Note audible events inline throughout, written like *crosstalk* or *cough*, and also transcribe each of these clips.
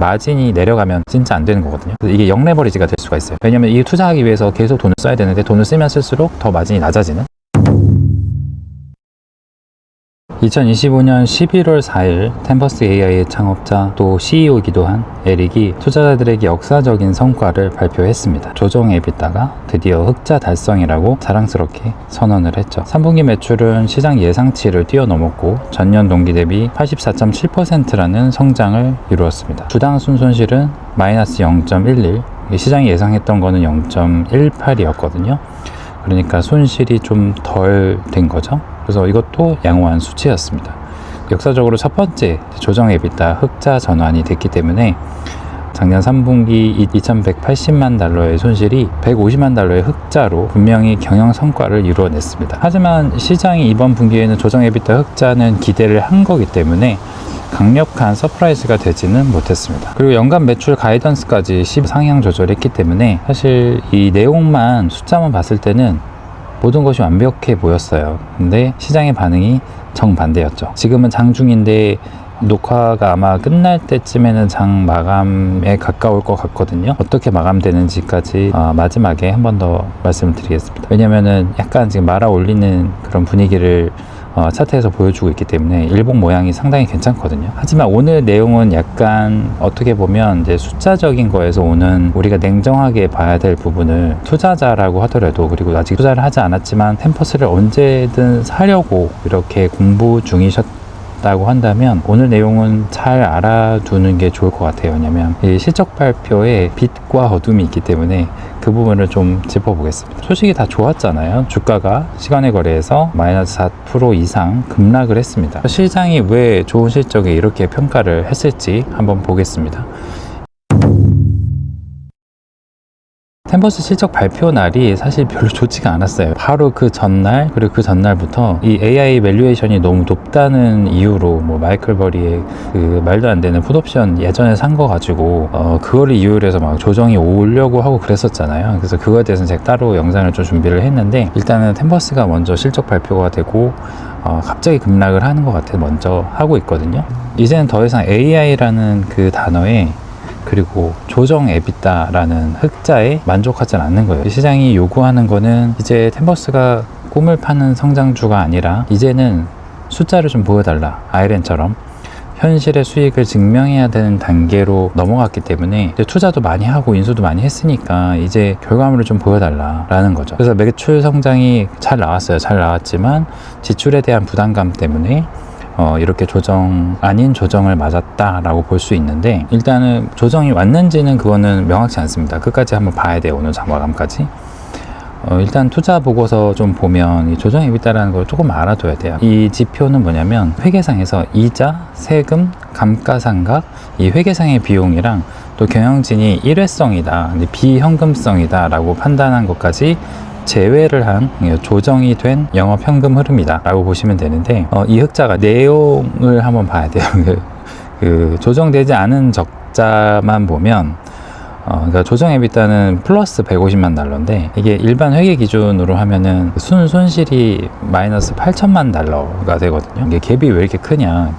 마진이 내려가면 진짜 안 되는 거거든요. 이게 역레버리지가 될 수가 있어요. 왜냐면 이 투자하기 위해서 계속 돈을 써야 되는데 돈을 쓰면 쓸수록 더 마진이 낮아지는 2025년 11월 4일 템버스 AI의 창업자 또 CEO이기도 한 에릭이 투자자들에게 역사적인 성과를 발표했습니다. 조정 에비타가 드디어 흑자 달성이라고 자랑스럽게 선언을 했죠. 3분기 매출은 시장 예상치를 뛰어넘었고 전년 동기 대비 84.7%라는 성장을 이루었습니다. 주당 순손실은 마이너스 0.11 시장이 예상했던 거는 0.18이었거든요. 그러니까 손실이 좀 덜 된 거죠. 그래서 이것도 양호한 수치였습니다. 역사적으로 첫 번째 조정 에비타 흑자 전환이 됐기 때문에 작년 3분기 2,180만 달러의 손실이 150만 달러의 흑자로 분명히 경영 성과를 이루어냈습니다. 하지만 시장이 이번 분기에는 조정 에비타 흑자는 기대를 한 거기 때문에 강력한 서프라이즈가 되지는 못했습니다. 그리고 연간 매출 가이던스까지 10 상향 조절했기 때문에 사실 이 내용만 숫자만 봤을 때는 모든 것이 완벽해 보였어요. 근데 시장의 반응이 정반대였죠. 지금은 장중인데 녹화가 아마 끝날 때쯤에는 장 마감에 가까울 것 같거든요. 어떻게 마감되는지까지 어, 마지막에 한 번 더 말씀을 드리겠습니다. 왜냐면은 약간 지금 말아 올리는 그런 분위기를 어, 차트에서 보여주고 있기 때문에 일봉 모양이 상당히 괜찮거든요. 하지만 오늘 내용은 약간 어떻게 보면 이제 숫자적인 거에서 오는 우리가 냉정하게 봐야 될 부분을 투자자라고 하더라도 그리고 아직 투자를 하지 않았지만 템퍼스를 언제든 사려고 이렇게 공부 중이셨 다고 한다면 오늘 내용은 잘 알아두는 게 좋을 것 같아요. 왜냐면 이 실적 발표에 빛과 어둠이 있기 때문에 그 부분을 좀 짚어보겠습니다. 소식이 다 좋았잖아요. 주가가 시간의 거래에서 마이너스 4% 이상 급락을 했습니다. 시장이 왜 좋은 실적에 이렇게 평가를 했을지 한번 보겠습니다. 템버스 실적 발표 날이 사실 별로 좋지가 않았어요. 바로 그 전날 그리고 그 전날부터 이 AI 밸류에이션이 너무 높다는 이유로 뭐 마이클 버리의 그 말도 안 되는 풋옵션 예전에 산 거 가지고 어 그거를 이유로 해서 막 조정이 오려고 하고 그랬었잖아요. 그래서 그거에 대해서는 제가 따로 영상을 좀 준비를 했는데 일단은 템버스가 먼저 실적 발표가 되고 어, 갑자기 급락을 하는 것 같아 먼저 하고 있거든요. 이제는 더 이상 AI라는 그 단어에 그리고 조정 에비타라는 흑자에 만족하지 않는 거예요. 시장이 요구하는 거는 이제 템버스가 꿈을 파는 성장주가 아니라 이제는 숫자를 좀 보여달라. 아이렌처럼. 현실의 수익을 증명해야 되는 단계로 넘어갔기 때문에 이제 투자도 많이 하고 인수도 많이 했으니까 이제 결과물을 좀 보여달라라는 거죠. 그래서 매출 성장이 잘 나왔어요. 잘 나왔지만 지출에 대한 부담감 때문에 어, 이렇게 조정 아닌 조정을 맞았다라고 볼 수 있는데 일단은 조정이 왔는지는 그거는 명확치 않습니다. 끝까지 한번 봐야 돼요. 오늘 장마감까지. 어, 일단 투자 보고서 좀 보면 이 조정 에비타라는 걸 조금 알아둬야 돼요. 이 지표는 뭐냐면 회계상에서 이자, 세금, 감가상각, 이 회계상의 비용이랑 또 경영진이 일회성이다, 비현금성이다라고 판단한 것까지 제외를 한 조정이 된 영업 현금 흐름이다 라고 보시면 되는데 어, 이 흑자가 내용을 한번 봐야 돼요. *laughs* 그, 그 조정되지 않은 적자만 보면 어, 그러니까 조정 에비타는 플러스 150만 달러인데 이게 일반 회계 기준으로 하면은 순 손실이 마이너스 8천만 달러가 되거든요. 이게 갭이 왜 이렇게 크냐?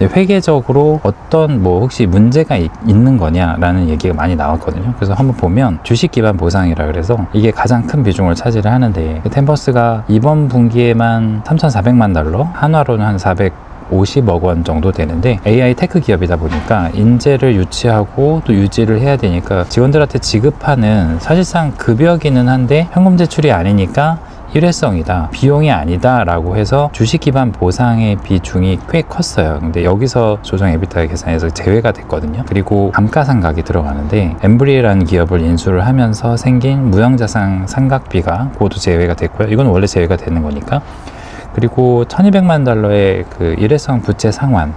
근데 회계적으로 어떤 뭐 혹시 문제가 있, 는 거냐라는 얘기가 많이 나왔거든요. 그래서 한번 보면 주식 기반 보상이라 그래서 이게 가장 큰 비중을 차지를 하는데 템버스가 이번 분기에만 3,400만 달러, 한화로는 한 400. 50억 원 정도 되는데 AI 테크 기업이다 보니까 인재를 유치하고 또 유지를 해야 되니까 직원들한테 지급하는 사실상 급여기는 한데 현금 제출이 아니니까 일회성이다 비용이 아니다 라고 해서 주식 기반 보상의 비중이 꽤 컸어요. 근데 여기서 조정 에비타 계산에서 제외가 됐거든요. 그리고 감가상각이 들어가는데 엠브리에라는 기업을 인수를 하면서 생긴 무형자산 상각비가 모두 제외가 됐고요. 이건 원래 제외가 되는 거니까. 그리고 1200만 달러의 그 일회성 부채 상환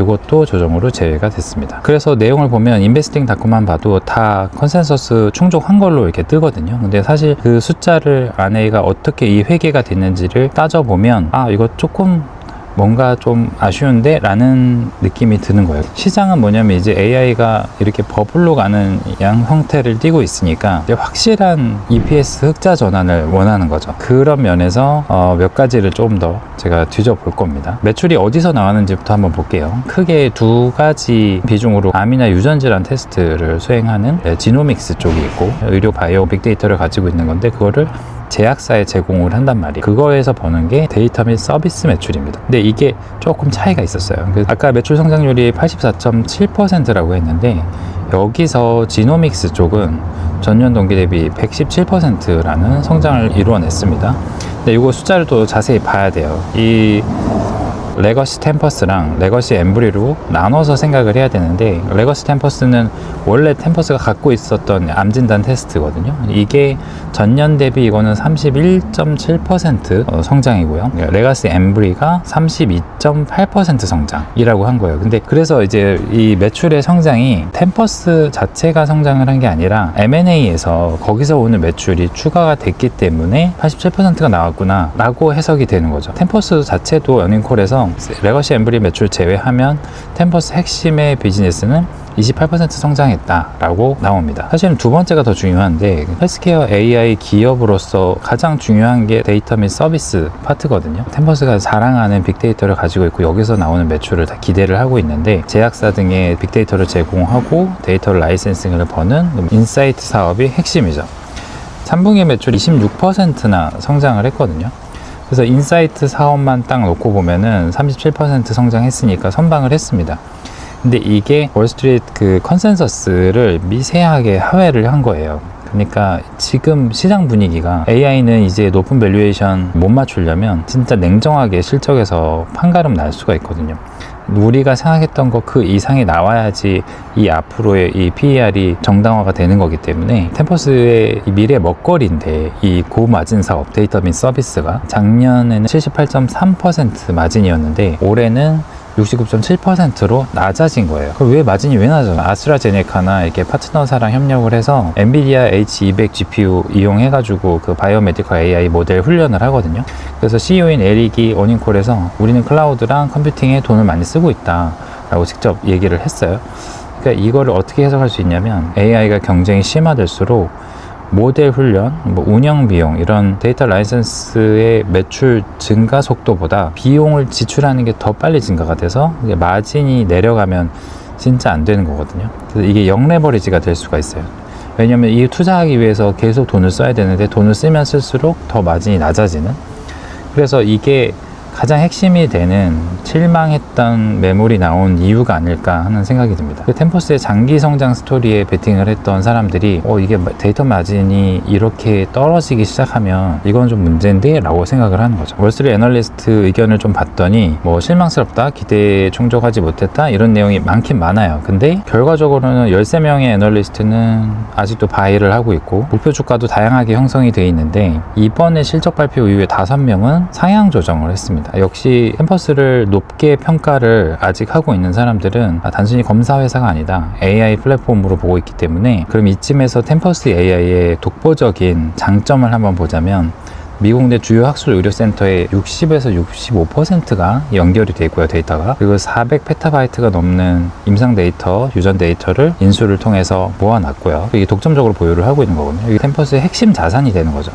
이것도 조정으로 제외가 됐습니다. 그래서 내용을 보면 인베스팅닷컴만 봐도 다 컨센서스 충족한 걸로 이렇게 뜨거든요. 근데 사실 그 숫자를 안에가 어떻게 이 회계가 됐는지를 따져보면 아 이거 조금 뭔가 좀 아쉬운데 라는 느낌이 드는 거예요. 시장은 뭐냐면 이제 AI가 이렇게 버블로 가는 양 형태를 띠고 있으니까 확실한 EPS 흑자 전환을 원하는 거죠. 그런 면에서 어, 몇 가지를 조금 더 제가 뒤져볼 겁니다. 매출이 어디서 나왔는지부터 한번 볼게요. 크게 두 가지 비중으로 암이나 유전질환 테스트를 수행하는 네, 지노믹스 쪽이 있고 의료 바이오 빅데이터를 가지고 있는 건데 그거를 제약사에 제공을 한단 말이에요. 그거에서 버는 게 데이터 및 서비스 매출입니다. 근데 이게 조금 차이가 있었어요. 그래서 아까 매출 성장률이 84.7%라고 했는데 여기서 지노믹스 쪽은 전년 동기 대비 117%라는 성장을 이루어냈습니다. 근데 이거 숫자를 또 자세히 봐야 돼요. 이 레거시 템퍼스랑 레거시 엠브리로 나눠서 생각을 해야 되는데 레거시 템퍼스는 원래 템퍼스가 갖고 있었던 암 진단 테스트거든요. 이게 전년 대비 이거는 31.7% 어, 성장이고요. 레거시 엠브리가 32.8% 성장이라고 한 거예요. 근데 그래서 이제 이 매출의 성장이 템퍼스 자체가 성장을 한 게 아니라 M&A에서 거기서 오는 매출이 추가가 됐기 때문에 87%가 나왔구나 라고 해석이 되는 거죠. 템퍼스 자체도 어닝콜에서 레거시 엠브리 매출 제외하면 템퍼스 핵심의 비즈니스는 28% 성장했다라고 나옵니다. 사실은 두 번째가 더 중요한데 헬스케어 AI 기업으로서 가장 중요한 게 데이터 및 서비스 파트거든요. 템퍼스가 자랑하는 빅데이터를 가지고 있고 여기서 나오는 매출을 다 기대를 하고 있는데 제약사 등의 빅데이터를 제공하고 데이터를 라이센싱을 버는 인사이트 사업이 핵심이죠. 3분기 매출 26%나 성장을 했거든요. 그래서 인사이트 사업만 딱 놓고 보면은 37% 성장했으니까 선방을 했습니다. 근데 이게 월스트리트 그 컨센서스를 미세하게 하회를 한 거예요. 그러니까 지금 시장 분위기가 AI는 이제 높은 밸류에이션 못 맞추려면 진짜 냉정하게 실적에서 판가름 날 수가 있거든요. 우리가 생각했던 것그 이상이 나와야지 이 앞으로의 이 PER이 정당화가 되는 거기 때문에 템퍼스의 이 미래 먹거리인데 이 고마진 사업 데이터 및 서비스가 작년에는 78.3% 마진이었는데 올해는 69.7%로 낮아진 거예요. 그럼 왜 마진이 왜 낮아요? 아스트라제네카나 이렇게 파트너사랑 협력을 해서 엔비디아 H200 GPU 이용해가지고 그 바이오메디컬 AI 모델 훈련을 하거든요. 그래서 CEO인 에릭이 어닝콜에서 우리는 클라우드랑 컴퓨팅에 돈을 많이 쓰고 있다 라고 직접 얘기를 했어요. 그러니까 이거를 어떻게 해석할 수 있냐면 AI가 경쟁이 심화될수록 모델 훈련, 뭐 운영 비용 이런 데이터 라이센스의 매출 증가 속도보다 비용을 지출하는 게 더 빨리 증가가 돼서 마진이 내려가면 진짜 안 되는 거거든요. 그래서 이게 영레버리지가 될 수가 있어요. 왜냐하면 이 투자하기 위해서 계속 돈을 써야 되는데 돈을 쓰면 쓸수록 더 마진이 낮아지는. 그래서 이게 가장 핵심이 되는 실망했던 매물이 나온 이유가 아닐까 하는 생각이 듭니다. 그 템포스의 장기 성장 스토리에 베팅을 했던 사람들이 어 이게 데이터 마진이 이렇게 떨어지기 시작하면 이건 좀 문제인데 라고 생각을 하는 거죠. 월스트리트 애널리스트 의견을 좀 봤더니 뭐 실망스럽다, 기대에 충족하지 못했다 이런 내용이 많긴 많아요. 근데 결과적으로는 13명의 애널리스트는 아직도 바이를 하고 있고 목표 주가도 다양하게 형성이 돼 있는데 이번에 실적 발표 이후에 5명은 상향 조정을 했습니다. 역시 캠퍼스를 높게 평가를 아직 하고 있는 사람들은 아, 단순히 검사 회사가 아니다. AI 플랫폼으로 보고 있기 때문에 그럼 이쯤에서 템퍼스 AI의 독보적인 장점을 한번 보자면 미국 내 주요 학술 의료센터의 60에서 65%가 연결이 돼 있고요 데이터가. 그리고 400 페타바이트가 넘는 임상 데이터 유전 데이터를 인수를 통해서 모아놨고요. 이게 독점적으로 보유를 하고 있는 거거든요. 이게 템퍼스의 핵심 자산이 되는 거죠.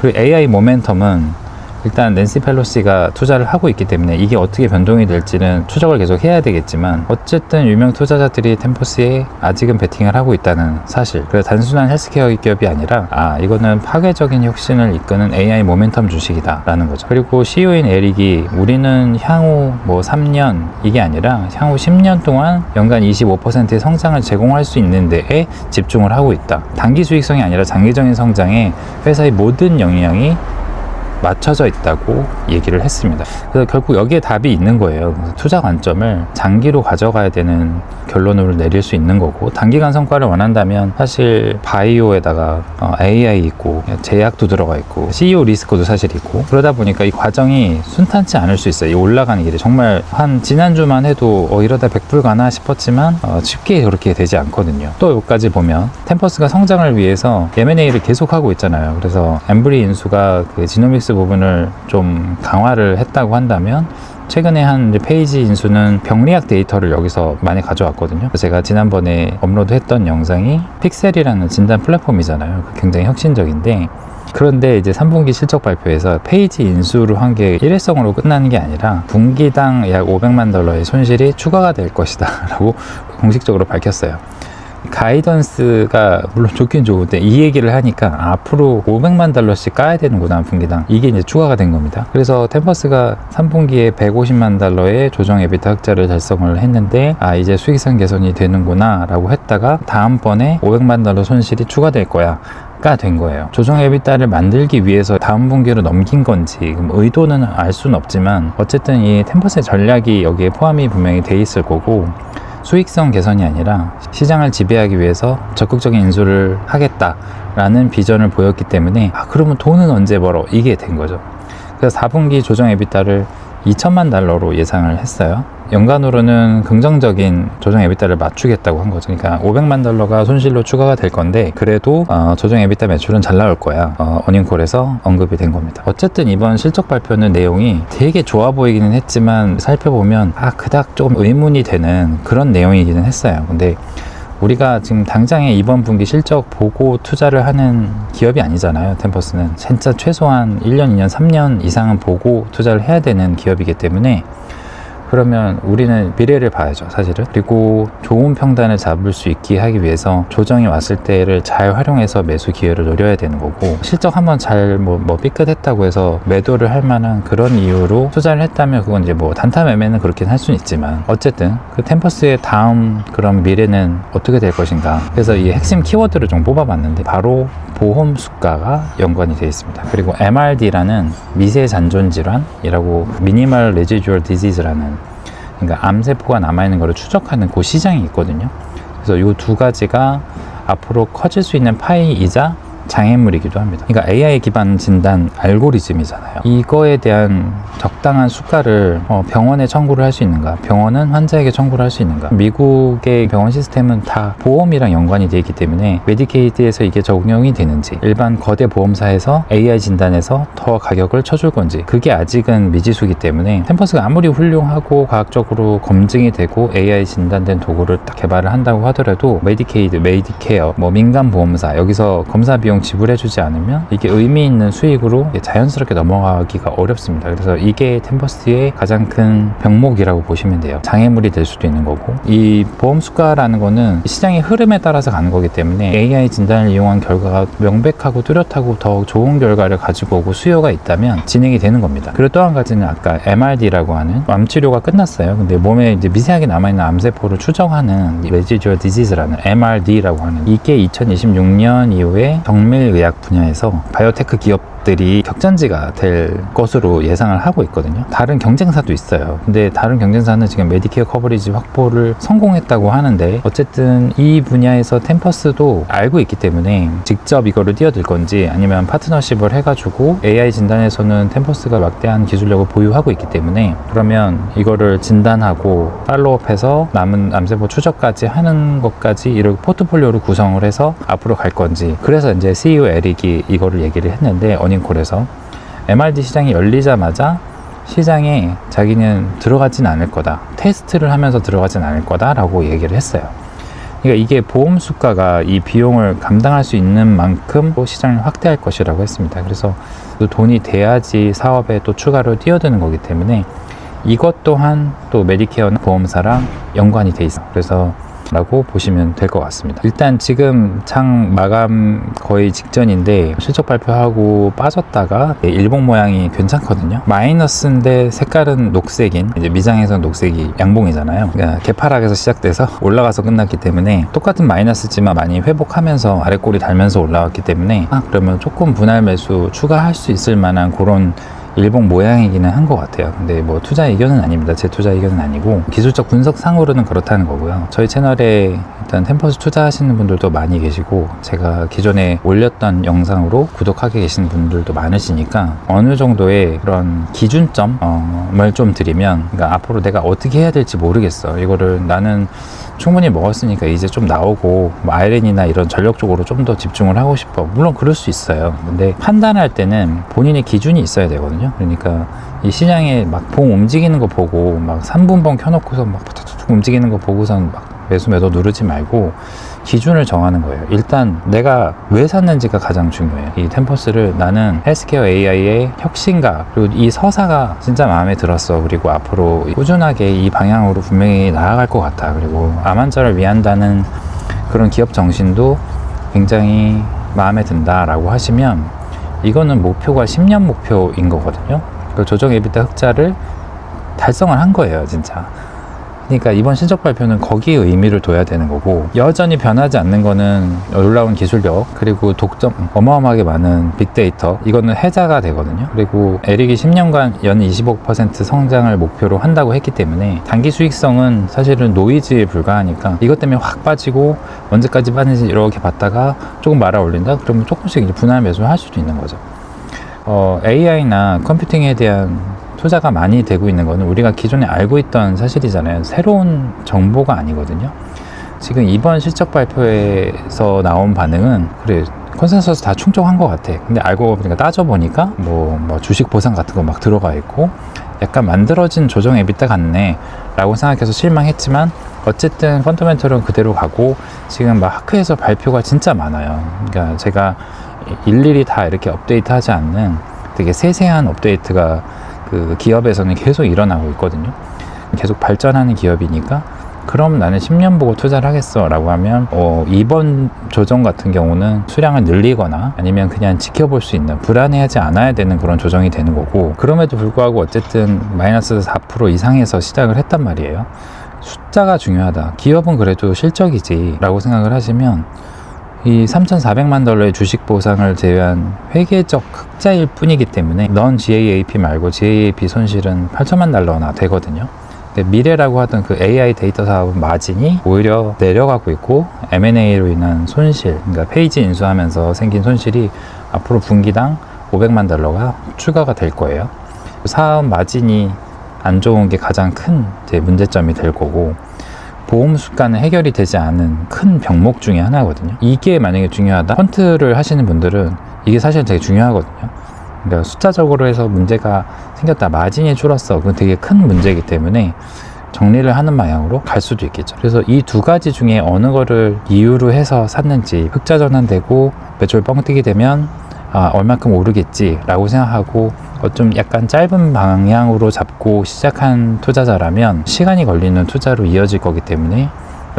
그리고 AI 모멘텀은 일단 낸시 펠로시가 투자를 하고 있기 때문에 이게 어떻게 변동이 될지는 추적을 계속 해야 되겠지만 어쨌든 유명 투자자들이 템포스에 아직은 베팅을 하고 있다는 사실. 그래서 단순한 헬스케어 기업이 아니라 아 이거는 파괴적인 혁신을 이끄는 AI 모멘텀 주식이다 라는 거죠. 그리고 CEO인 에릭이 우리는 향후 뭐 3년 이게 아니라 향후 10년 동안 연간 25%의 성장을 제공할 수 있는 데에 집중을 하고 있다. 단기 수익성이 아니라 장기적인 성장에 회사의 모든 영향이 맞춰져 있다고 얘기를 했습니다. 그래서 결국 여기에 답이 있는 거예요. 투자 관점을 장기로 가져가야 되는 결론으로 내릴 수 있는 거고 단기간 성과를 원한다면 사실 바이오에다가 어, AI 있고 제약도 들어가 있고 CEO 리스크도 사실 있고 그러다 보니까 이 과정이 순탄치 않을 수 있어요. 이 올라가는 길이 정말 한 지난주만 해도 어, 이러다 100불 가나 싶었지만 어, 쉽게 그렇게 되지 않거든요. 또 여기까지 보면 템퍼스가 성장을 위해서 M&A를 계속하고 있잖아요. 그래서 엠브리 인수가 그 지노믹스 부분을 좀 강화를 했다고 한다면 최근에 한 페이지 인수는 병리학 데이터를 여기서 많이 가져왔거든요. 제가 지난번에 업로드했던 영상이 픽셀이라는 진단 플랫폼이잖아요. 그 굉장히 혁신적인데 그런데 이제 3분기 실적 발표에서 페이지 인수로 한게 일회성으로 끝나는 게 아니라 분기당 약 500만 달러의 손실이 추가가 될 것이다 *laughs* 라고 공식적으로 밝혔어요. 가이던스가 물론 좋긴 좋은데 이 얘기를 하니까 앞으로 500만 달러씩 까야 되는구나 분기당 이게 이제 추가가 된 겁니다. 그래서 템퍼스가 3분기에 150만 달러의 조정 에비타 흑자를 달성을 했는데 아 이제 수익성 개선이 되는구나 라고 했다가 다음번에 500만 달러 손실이 추가될 거야. 가된 거예요. 조정 에비타를 만들기 위해서 다음 분기로 넘긴 건지 의도는 알 수는 없지만 어쨌든 이 템퍼스의 전략이 여기에 포함이 분명히 돼 있을 거고 수익성 개선이 아니라 시장을 지배하기 위해서 적극적인 인수를 하겠다라는 비전을 보였기 때문에 아 그러면 돈은 언제 벌어 이게 된 거죠. 그래서 4분기 조정 에비타를 2천만 달러로 예상을 했어요. 연간으로는 긍정적인 조정 에비타를 맞추겠다고 한 거죠. 그러니까 500만 달러가 손실로 추가가 될 건데 그래도 어, 조정 에비타 매출은 잘 나올 거야. 어, 어닝콜에서 언급이 된 겁니다. 어쨌든 이번 실적 발표는 내용이 되게 좋아 보이기는 했지만 살펴보면 아 그닥 좀 의문이 되는 그런 내용이기는 했어요. 근데 우리가 지금 당장에 이번 분기 실적 보고 투자를 하는 기업이 아니잖아요. 템퍼스는 진짜 최소한 1년, 2년, 3년 이상은 보고 투자를 해야 되는 기업이기 때문에 그러면 우리는 미래를 봐야죠, 사실은. 그리고 좋은 평단을 잡을 수 있게 하기 위해서 조정이 왔을 때를 잘 활용해서 매수 기회를 노려야 되는 거고, 실적 한번 잘 뭐, 뭐 삐끗했다고 해서 매도를 할 만한 그런 이유로 투자를 했다면 그건 이제 뭐 단타 매매는 그렇긴 할 수는 있지만, 어쨌든 그 템퍼스의 다음 그런 미래는 어떻게 될 것인가. 그래서 이 핵심 키워드를 좀 뽑아봤는데, 바로 보험 수가가 연관이 되어 있습니다. 그리고 MRD라는 미세 잔존 질환이라고 미니멀 레지듀얼 디지즈라는 그러니까 암세포가 남아 있는 것을 추적하는 그 시장이 있거든요. 그래서 이 두 가지가 앞으로 커질 수 있는 파이이자 장애물이기도 합니다. 그러니까 AI 기반 진단 알고리즘이잖아요. 이거에 대한 적당한 수가를 어, 병원에 청구를 할 수 있는가? 병원은 환자에게 청구를 할 수 있는가? 미국의 병원 시스템은 다 보험이랑 연관이 되어 있기 때문에 메디케이드에서 이게 적용이 되는지 일반 거대 보험사에서 AI 진단에서 더 가격을 쳐줄 건지 그게 아직은 미지수기 때문에 템퍼스가 아무리 훌륭하고 과학적으로 검증이 되고 AI 진단된 도구를 딱 개발을 한다고 하더라도 메디케이드, 메디케어, 뭐 민간 보험사 여기서 검사 비용 지불해주지 않으면 이게 의미 있는 수익으로 자연스럽게 넘어가기가 어렵습니다. 그래서 이게 템퍼스의 가장 큰 병목이라고 보시면 돼요. 장애물이 될 수도 있는 거고 이 보험 수가라는 거는 시장의 흐름에 따라서 가는 거기 때문에 AI 진단을 이용한 결과가 명백하고 뚜렷하고 더 좋은 결과를 가지고 오고 수요가 있다면 진행이 되는 겁니다. 그리고 또 한 가지는 아까 MRD라고 하는 암 치료가 끝났어요. 근데 몸에 이제 미세하게 남아있는 암세포를 추정하는 레지듀얼 디지즈라는 MRD라고 하는 이게 2026년 이후에 정 밀의학 분야에서 바이오테크 기업 들이 격전지가 될 것으로 예상을 하고 있거든요. 다른 경쟁사도 있어요. 근데 다른 경쟁사는 지금 메디케어 커버리지 확보를 성공했다고 하는데 어쨌든 이 분야에서 템퍼스도 알고 있기 때문에 직접 이거를 뛰어들 건지 아니면 파트너십을 해가지고 AI 진단에서는 템퍼스가 막대한 기술력을 보유하고 있기 때문에 그러면 이거를 진단하고 팔로업해서 남은 암세포 추적까지 하는 것까지 이렇게 포트폴리오를 구성을 해서 앞으로 갈 건지 그래서 이제 CEO 에릭이 이거를 얘기를 했는데 어닝콜에서 MRD 시장이 열리자마자 시장에 자기는 들어가진 않을 거다. 테스트를 하면서 들어가진 않을 거다라고 얘기를 했어요. 그러니까 이게 보험 수가가 이 비용을 감당할 수 있는 만큼 또 시장을 확대할 것이라고 했습니다. 그래서 그 돈이 돼야지 사업에 또 추가로 뛰어드는 거기 때문에 이것 또한 또 메디케어 보험사랑 연관이 돼 있어요. 그래서 라고 보시면 될 것 같습니다. 일단 지금 장 마감 거의 직전인데 실적 발표하고 빠졌다가 일봉 모양이 괜찮거든요. 마이너스인데 색깔은 녹색인 이제 미장에서 녹색이 양봉이잖아요. 그러니까 개파락에서 시작돼서 *laughs* 올라가서 끝났기 때문에 똑같은 마이너스지만 많이 회복하면서 아래 꼬리 달면서 올라왔기 때문에 아 그러면 조금 분할 매수 추가할 수 있을 만한 그런 일봉 모양이기는 한 것 같아요. 근데 뭐 투자 의견은 아닙니다. 제 투자 의견은 아니고 기술적 분석 상으로는 그렇다는 거고요. 저희 채널에 일단 템퍼스 투자하시는 분들도 많이 계시고 제가 기존에 올렸던 영상으로 구독하게 계신 분들도 많으시니까 어느 정도의 그런 기준점을 좀 드리면 그러니까 앞으로 내가 어떻게 해야 될지 모르겠어. 이거를 나는 충분히 먹었으니까 이제 좀 나오고 뭐 아이렌이나 이런 전력 쪽으로 좀 더 집중을 하고 싶어. 물론 그럴 수 있어요. 근데 판단할 때는 본인의 기준이 있어야 되거든요. 그러니까 이 시장에 막봉 움직이는 거 보고 막 3분봉 켜놓고서 막 툭툭툭 움직이는 거 보고선 막 매수 매도 누르지 말고 기준을 정하는 거예요. 일단 내가 왜 샀는지가 가장 중요해요. 이 템퍼스를 나는 헬스케어 AI의 혁신가 그리고 이 서사가 진짜 마음에 들었어. 그리고 앞으로 꾸준하게 이 방향으로 분명히 나아갈 것 같아. 그리고 암환자를 위한다는 그런 기업 정신도 굉장히 마음에 든다라고 하시면 이거는 목표가 10년 목표인 거거든요. 그 조정 에비타 흑자를 달성을 한 거예요, 진짜. 그러니까 이번 실적 발표는 거기에 의미를 둬야 되는 거고 여전히 변하지 않는 거는 놀라운 기술력 그리고 독점 어마어마하게 많은 빅데이터 이거는 해자가 되거든요. 그리고 에릭이 10년간 연 25% 성장을 목표로 한다고 했기 때문에 단기 수익성은 사실은 노이즈에 불과하니까 이것 때문에 확 빠지고 언제까지 빠지는지 이렇게 봤다가 조금 말아 올린다? 그러면 조금씩 이제 분할 매수를 할 수도 있는 거죠. 어, AI나 컴퓨팅에 대한 투자가 많이 되고 있는 거는 우리가 기존에 알고 있던 사실이잖아요. 새로운 정보가 아니거든요. 지금 이번 실적 발표에서 나온 반응은 그래 컨센서스 다 충족한 것 같아. 근데 알고 보니까 따져보니까 뭐, 뭐 주식 보상 같은 거 막 들어가 있고 약간 만들어진 조정 에비타 같네 라고 생각해서 실망했지만 어쨌든 펀더멘털은 그대로 가고 지금 막 학회에서 발표가 진짜 많아요. 그러니까 제가 일일이 다 이렇게 업데이트 하지 않는 되게 세세한 업데이트가 그 기업에서는 계속 일어나고 있거든요. 계속 발전하는 기업이니까 그럼 나는 10년 보고 투자를 하겠어 라고 하면 어, 이번 조정 같은 경우는 수량을 늘리거나 아니면 그냥 지켜볼 수 있는 불안해하지 않아야 되는 그런 조정이 되는 거고 그럼에도 불구하고 어쨌든 마이너스 4% 이상에서 시작을 했단 말이에요 숫자가 중요하다 기업은 그래도 실적이지 라고 생각을 하시면 이 3,400만 달러의 주식 보상을 제외한 회계적 흑자일 뿐이기 때문에 넌 GAAP 말고 GAAP 손실은 8천만 달러나 되거든요. 근데 미래라고 하던 그 AI 데이터 사업 마진이 오히려 내려가고 있고 M&A로 인한 손실, 그러니까 페이지 인수하면서 생긴 손실이 앞으로 분기당 500만 달러가 추가가 될 거예요. 사업 마진이 안 좋은 게 가장 큰 문제점이 될 거고 보험 수가는 해결이 되지 않은 큰 병목 중에 하나거든요. 이게 만약에 중요하다. 펀트를 하시는 분들은 이게 사실 되게 중요하거든요. 그러니까 숫자적으로 해서 문제가 생겼다. 마진이 줄었어. 그건 되게 큰 문제이기 때문에 정리를 하는 방향으로 갈 수도 있겠죠. 그래서 이 두 가지 중에 어느 거를 이유로 해서 샀는지 흑자 전환되고 매출 뻥튀기 되면 아, 얼마큼 오르겠지라고 생각하고 어, 좀 약간 짧은 방향으로 잡고 시작한 투자자라면 시간이 걸리는 투자로 이어질 거기 때문에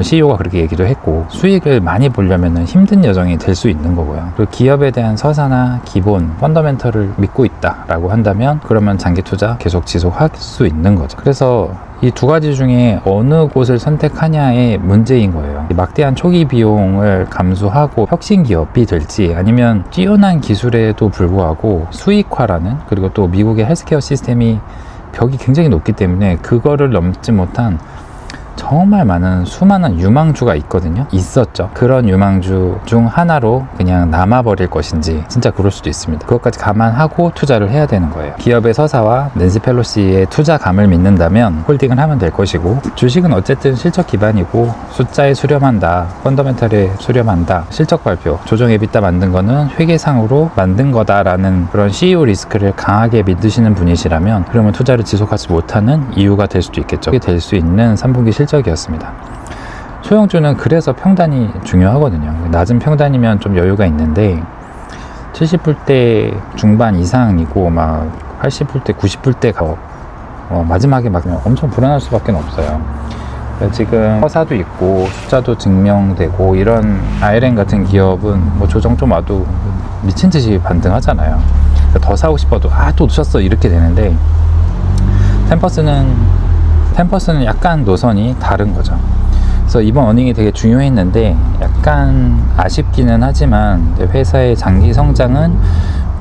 CEO가 그렇게 얘기도 했고 수익을 많이 보려면 힘든 여정이 될 수 있는 거고요. 그리고 기업에 대한 서사나 기본 펀더멘털을 믿고 있다라고 한다면 그러면 장기 투자 계속 지속할 수 있는 거죠. 그래서 이두 가지 중에 어느 곳을 선택하냐의 문제인 거예요. 이 막대한 초기 비용을 감수하고 혁신 기업이 될지 아니면 뛰어난 기술에도 불구하고 수익화라는 그리고 또 미국의 헬스케어 시스템이 벽이 굉장히 높기 때문에 그거를 넘지 못한 정말 많은 수많은 유망주가 있거든요. 있었죠. 그런 유망주 중 하나로 그냥 남아버릴 것인지 진짜 그럴 수도 있습니다. 그것까지 감안하고 투자를 해야 되는 거예요. 기업의 서사와 낸시 펠로시의 투자감을 믿는다면 홀딩을 하면 될 것이고 주식은 어쨌든 실적 기반이고 숫자에 수렴한다. 펀더멘털에 수렴한다. 실적 발표, 조정 에비타 만든 거는 회계상으로 만든 거다라는 그런 CEO 리스크를 강하게 믿으시는 분이시라면 그러면 투자를 지속하지 못하는 이유가 될 수도 있겠죠. 그게 될수 있는 3분기 실 적이었습니다. 소형주는 그래서 평단이 중요하거든요. 낮은 평단이면 좀 여유가 있는데 70불대 중반 이상이고 막 80불대, 90불대 가 어, 마지막에 막 엄청 불안할 수밖에 없어요. 지금 허사도 있고 숫자도 증명되고 이런 아이렌 같은 기업은 뭐 조정 좀 와도 미친 듯이 반등하잖아요. 그러니까 더 사고 싶어도 아 또 놓쳤어 이렇게 되는데 템퍼스는 템퍼스는 약간 노선이 다른 거죠. 그래서 이번 어닝이 되게 중요했는데 약간 아쉽기는 하지만 회사의 장기 성장은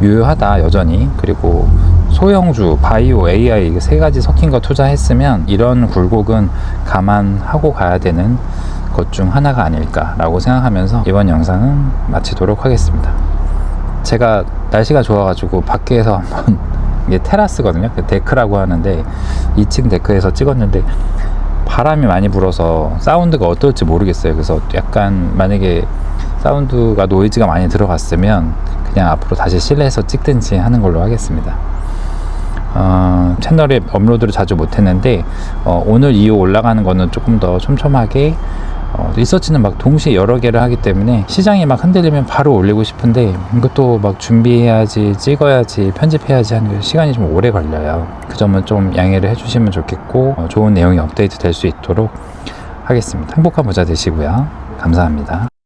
유효하다 여전히 그리고 소형주, 바이오, AI 세 가지 섞인 거 투자했으면 이런 굴곡은 감안하고 가야 되는 것 중 하나가 아닐까라고 생각하면서 이번 영상은 마치도록 하겠습니다. 제가 날씨가 좋아가지고 밖에서 한번 이게 테라스거든요. 그 데크라고 하는데 2층 데크에서 찍었는데 바람이 많이 불어서 사운드가 어떨지 모르겠어요. 그래서 약간 만약에 사운드가 노이즈가 많이 들어갔으면 그냥 앞으로 다시 실내에서 찍든지 하는 걸로 하겠습니다. 어, 채널에 업로드를 자주 못했는데 어, 오늘 이후 올라가는 거는 조금 더 촘촘하게 어, 리서치는 막 동시에 여러 개를 하기 때문에 시장이 막 흔들리면 바로 올리고 싶은데 이것도 막 준비해야지 찍어야지 편집해야지 하는 게 시간이 좀 오래 걸려요. 그 점은 좀 양해를 해주시면 좋겠고 어, 좋은 내용이 업데이트 될 수 있도록 하겠습니다. 행복한 부자 되시고요. 감사합니다